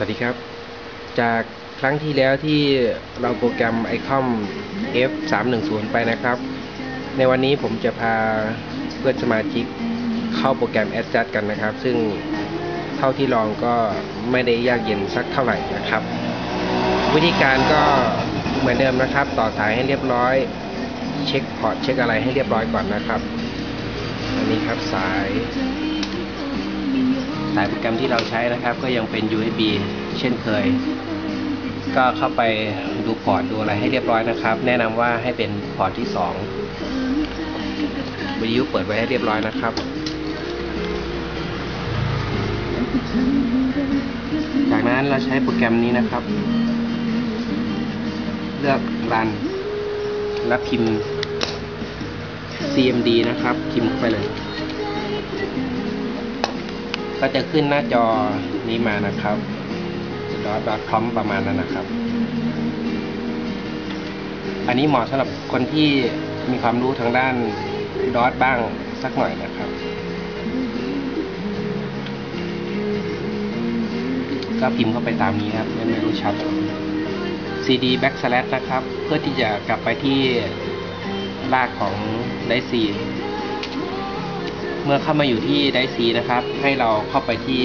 สวัสดีครับ จากครั้งที่แล้วที่เราโปรแกรม ICOM F 3 1 0 ไปนะครับ ในวันนี้ผมจะพาเพื่อนสมาชิกเข้าโปรแกรม Adjust กันนะครับ ซึ่งเท่าที่ลองก็ไม่ได้ยากเย็นสักเท่าไหร่นะครับ วิธีการก็เหมือนเดิมนะครับ ต่อสายให้เรียบร้อย เช็คพอร์ตเช็คอะไรให้เรียบร้อยก่อนนะครับ อันนี้ครับสายายโปรแกรมที่เราใช้นะครับ ก็ยังเป็น USB เช่นเคย ก็เข้าไปดูพอร์ตดูอะไรให้เรียบร้อยนะครับ แนะนำว่าให้เป็นพอร์ตที่2วิทยุเปิดไว้ให้เรียบร้อยนะครับ จากนั้นเราใช้โปรแกรมนี้นะครับ เลือกรันแล้วพิมพ์ cmd นะครับ พิมพ์ไปเลย ก็จะขึ้นหน้าจอนี้มานะครับ dot dot com ประมาณนั้นนะครับ อันนี้เหมาะสำหรับคนที่มีความรู้ทางด้านดอทบ้างสักหน่อยนะครับ ก็พิมพ์เข้าไปตามนี้ครับไม่ไม่รู้ชัด cd backslash นะครับ เพื่อที่จะกลับไปที่รากของไดซี เมื่อเข้ามาอยู่ที่ไดซีนะครับ ให้เราเข้าไปที่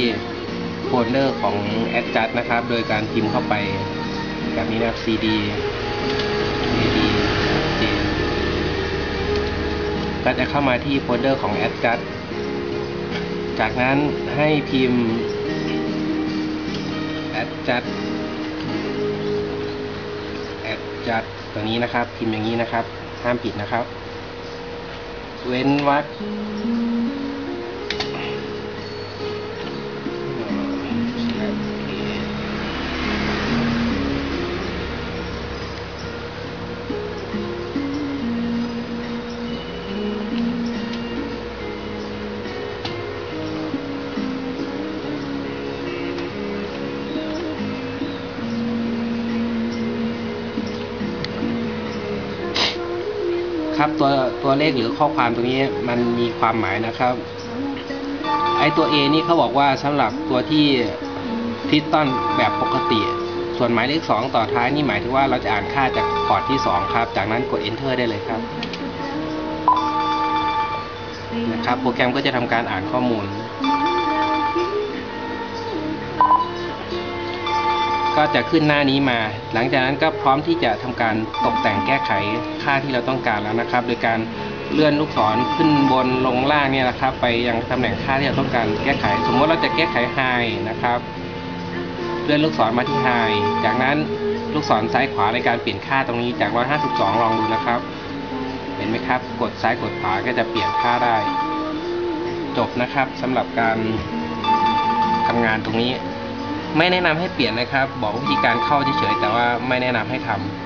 โฟลเดอร์ของ Adjust นะครับ โดยการพิมพ์เข้าไปแบบนี้นะครับ cd cd j ก็จะเข้ามาที่โฟลเดอร์ของ Adjust จากนั้นให้พิมพ์ Adjust Adjust ตัวนี้นะครับ พิมพ์อย่างนี้นะครับ ห้ามผิดนะครับ เว้นวรรค ครับ ตัวตัวเลขหรือข้อความตรงนี้มันมีความหมายนะครับไอตัว A นี่เขาบอกว่าสำหรับตัวที่พิสตันแบบปกติ ส่วนหมายเลข 2 ต่อท้ายนี่หมายถึงว่าเราจะอ่านค่าจากพอร์ตที่ 2 ครับ จากนั้นกด enter ได้เลยครับนะครับ โปรแกรมก็จะทำการอ่านข้อมูล ก็จะขึ้นหน้านี้มา หลังจากนั้นก็พร้อมที่จะทำการตกแต่งแก้ไขค่าที่เราต้องการแล้วนะครับ โดยการเลื่อนลูกศรขึ้นบนลงล่างเนี่ยนะครับ ไปยังตำแหน่งค่าที่เราต้องการแก้ไข สมมติเราจะแก้ไข high นะครับ เลื่อนลูกศรมาที่ high จากนั้นลูกศรซ้ายขวาในการเปลี่ยนค่าตรงนี้จาก 152 ลองดูนะครับ เห็นไหมครับ กดซ้ายกดขวาก็จะเปลี่ยนค่าได้ จบนะครับสำหรับการทำงานตรงนี้ ไม่แนะนำให้เปลี่ยนนะครับ บอกวิธีการเข้าเฉยๆแต่ว่าไม่แนะนำให้ทำ